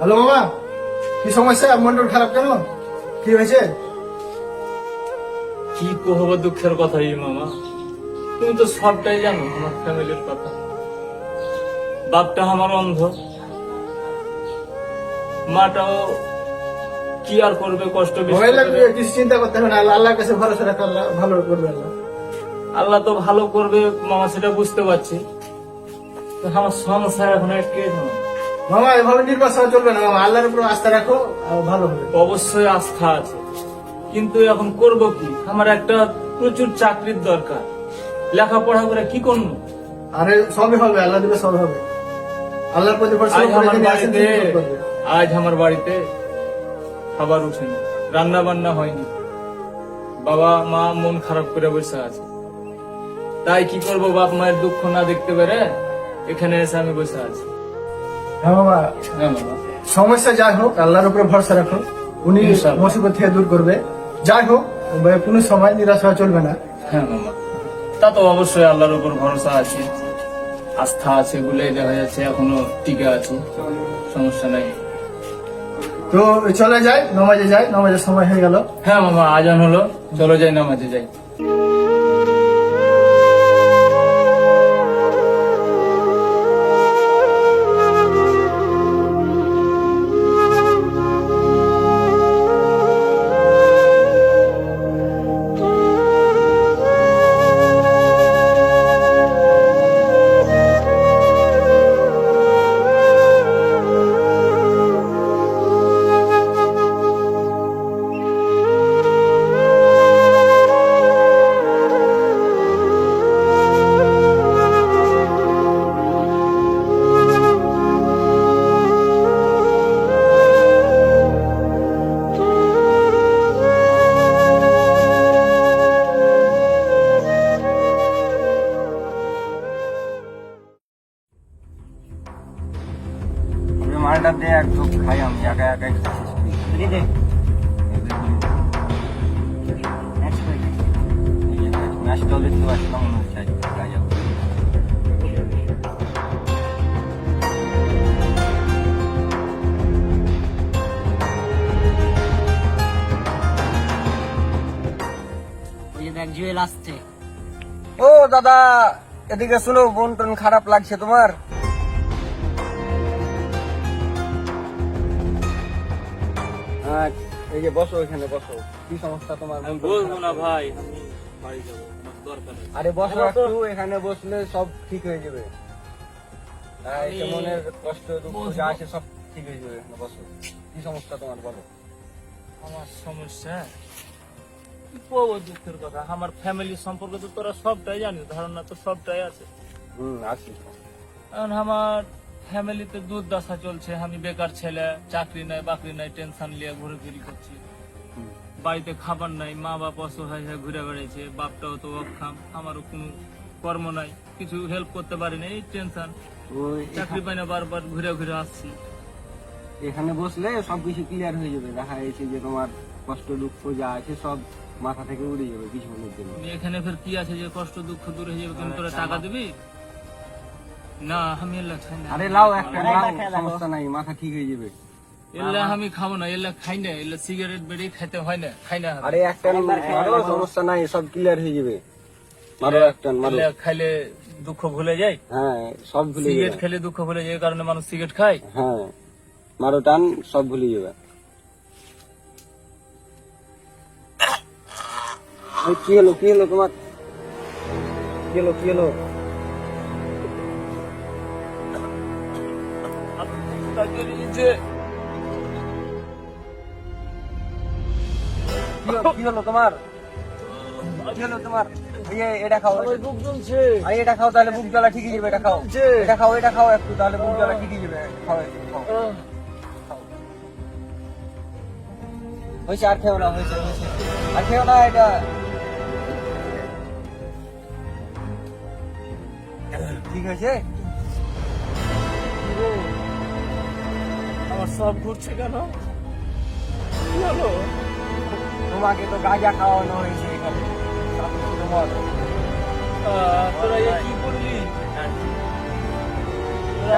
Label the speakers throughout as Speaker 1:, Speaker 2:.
Speaker 1: Hello মামা কি সমস্যা? মনটা খারাপ কেন? কি হয়েছে?
Speaker 2: কি কহব দুঃখের কথা এই মামা? তুমি তো সবটাই জানো আমার ফ্যামিলির কথা। বাপটা আমার অন্ধ। মাটাও কি আর করবে কষ্ট।
Speaker 1: কিছু চিন্তা করতে হবে না আল্লাহ আল্লাহর কাছে ভরসা রাখো আল্লাহ ভালো করবে আল্লাহ।
Speaker 2: আল্লাহ তো ভালো করবে মামা সেটা বুঝতে পারছি। তো আমার সংসার এখন কে জানো
Speaker 1: মামা এভাবে নির্বাচন চলবে না মামা। আল্লাহর উপর আস্থা রাখো ভালো হবে।
Speaker 2: অবশ্যই আস্থা আছে। কিন্তু এখন করব কি? আমার একটা প্রচুর চাকরির দরকার। লেখাপড়া করে কি করব?
Speaker 1: আরে সবই হবে আল্লাহ দিলে সব হবে। আল্লাহর প্রতি
Speaker 2: আজ আমার বাড়িতে। আজ আমার বাড়িতে খাবার উঠেনি। রান্না বান্না হয়নি। বাবা মা মন খারাপ করে বসে আছে। তাই কি করব? বাপ মায়ের দুঃখ না দেখতে পেরে এখানে এসে আমি বসে আছি।
Speaker 1: হ্যাঁ
Speaker 2: হ্যাঁ বাবা।
Speaker 1: সমস্যা যাই হোক আল্লাহর উপরে ভরসা রাখো। উনি। মুসিবত থেকে দূর করবে। যাই হোক কোনো সময় নিরাশ হওয়া চলবে না।
Speaker 2: হ্যাঁ মামা তা তো অবশ্যই আল্লাহর উপর ভরসা আছে। আস্থা আছে বলেই দেখা যাচ্ছে এখনও টিকে আছে। সমস্যা নাই।
Speaker 1: তো চলে যাই নমাজে যাই। নমাজের সময় হয়ে গেল।
Speaker 2: হ্যাঁ মামা আজান হলো। চলো যাই নামাজে যাই।
Speaker 3: দিয়ে খাই আমি একা একাই দেখতে পাচ্ছিলাম মনে হচ্ছে ও দাদা এদিকে শুনো বোন টোন খারাপ লাগছে তোমার। এই যে বসো এখানে বসো। কি সমস্যা তোমার?
Speaker 2: আমি বলব না ভাই আমি বাড়ি যাব আমার দরকার
Speaker 3: আরে বসো একটু এখানে বসলে সব ঠিক হয়ে যাবে। হ্যাঁ, মনের কষ্ট দুঃখ যা আছে সব ঠিক হয়ে যাবে। এখানে বসো। কি সমস্যা তোমার বলো।
Speaker 2: আমার সমস্যা কি দুঃখের কথা? আমার ফ্যামিলি সম্পর্কে তো তোরা সবটাই জানিস ধারণা তো সবটাই আছে।
Speaker 3: হুম আসি
Speaker 2: এখন আমার ফ্যামিলিতে দুর্দশা চলছে। আমি বেকার ছেলে চাকরি নাই বাকরি নাই টেনশন নিয়ে ঘুরে ফিরি করছি। বাড়িতে খাবার নাই মা বাপ অসহায় হয়ে ঘুরে বেড়াইছে বাপটাও তো অক্ষাম আমারও কোনো কর্ম নাই কিছু হেল্প করতে পারিনি এই টেনশন চাকরি পাই না বারবার ঘুরে ঘুরে আসছি।
Speaker 3: এখানে বসলে সবকিছু ক্লিয়ার হয়ে যাবে দেখা যাচ্ছে যে তোমার কষ্ট দুঃখ যা আছে সব মাথা থেকে উড়ে যাবে কিছুক্ষণের জন্য।
Speaker 2: আমি এখানে ফের কি আছে যে কষ্ট দুঃখ দূর হয়ে যাবে তুমি তোরা টাকা দিবি? না আমি এলা খাই না
Speaker 3: আরে লাও একটা লাও সমস্যা নাই মাথা ঠিক হয়ে যাবে।
Speaker 2: এলা আমি খাব না এলা খাই না এলা সিগারেট বেড়ে খাইতে হয় না খাই না
Speaker 3: আরে একটা মারো সমস্যা নাই সব ক্লিয়ার হয়ে যাবে। মারো একটা মারো।
Speaker 2: খাইলে দুঃখ ভুলে যায়?
Speaker 3: হ্যাঁ সব ভুলে
Speaker 2: সিগারেট খেলে দুঃখ ভুলে যায় কারণে মানুষ সিগারেট খায়?
Speaker 3: হ্যাঁ মারো টান সব ভুলে যাবে। কি হলো কি হলো তোমার? কি হলো কি হলো?
Speaker 2: যে
Speaker 3: কি হলো কি হলো তোমার কি হলো তোমার এটা খাও
Speaker 2: বুক জ্বলছে
Speaker 3: এটা খাও তাহলে বুক জ্বালা ঠিকই যাবে এটা খাও। এটা খাও এটা খাও একটু তাহলে বুক জ্বালা ঠিকই যাবে খাও হয়েছে আর খেও না হয়েছে হয়েছে আর খেও না এটা ঠিক আছে
Speaker 2: আমার সব ঘুরছে কেন? কি হলো?
Speaker 3: তোমাকে তো গাঁজা খাওয়ানো হয়েছে এখানে। তোমার
Speaker 2: তোরা কি করলি?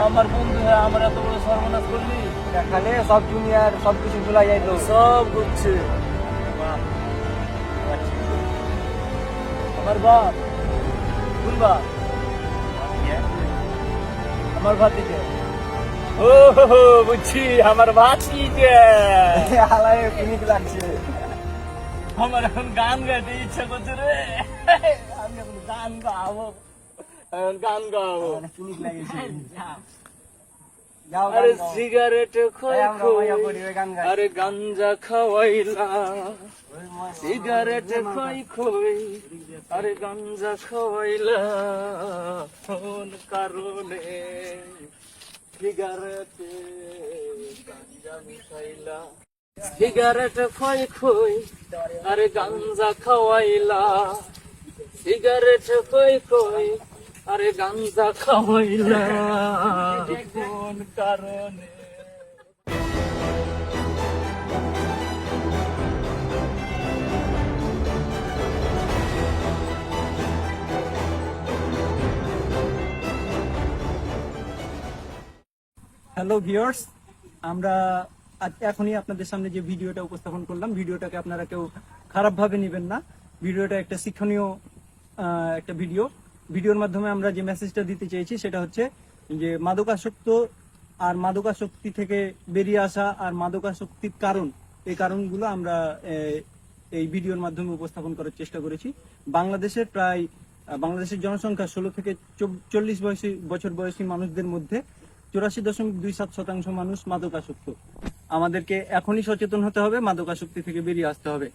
Speaker 2: আমার বন্ধু হয়ে আমার এত বড় সর্বনাশ করলি?
Speaker 3: এখানে সব জুনিয়র সব কিছু তোলা যায় তো
Speaker 2: সব ঘুরছে। আমার বাপ। কোন বাপ? আমার ভাতিকে ও হো বুঝছি আমার ভাতিকে
Speaker 3: হালায় পিনিক লাগছে।
Speaker 2: আমার এখন গান গাইতে ইচ্ছা করছে রে। আমি এখন গান গাবো। এখন গান গাবো।
Speaker 3: পিনিক লাগেছে।
Speaker 2: আরে সিগারেট। আরে গাঞ্জা খাওয়াইলা। সিগারেট খই খই আরে গাঞ্জা খাওয়াইলা। কোন কারণে? সিগারেটে খই খই আরে গাঞ্জা খাওয়াইলা। সিগারেট খই খই আরে গাঞ্জা খাওয়াইলা। কোন কারণে
Speaker 4: হ্যালো ভিউয়ার্স আমরা এখনই আপনাদের সামনে যে ভিডিওটা উপস্থাপন করলাম, ভিডিওটাকে আপনারা কেউ খারাপভাবে নেবেন না। ভিডিওটা একটা শিক্ষণীয় একটা ভিডিও। ভিডিওর মাধ্যমে আমরা যে মেসেজটা দিতে চেয়েছি সেটা হচ্ছে যে মাদকাসক্ত আর মাদকাসক্তি থেকে বেরিয়ে আসা আর মাদকাসক্তির কারণ, এই কারণগুলো আমরা এই ভিডিওর মাধ্যমে উপস্থাপন করার চেষ্টা করেছি। বাংলাদেশের প্রায়, বাংলাদেশের জনসংখ্যা ষোলো থেকে চল্লিশ বয়সী, বছর বয়সী মানুষদের মধ্যে চুরাশি দশমিক দুই সাত শতাংশ মানুষ মাদকাসক্ত। আমাদেরকে এখনই সচেতন হতে হবে মাদকাসক্তি থেকে বেরিয়ে আসতে হবে।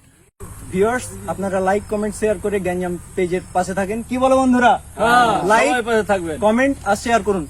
Speaker 4: ভিউয়ার্স আপনারা লাইক কমেন্ট শেয়ার করে গ্যাঞ্জাম পেজের পাশে থাকেন। কি বলো বন্ধুরা? লাইক
Speaker 2: থাকবে
Speaker 4: কমেন্ট আর শেয়ার করুন।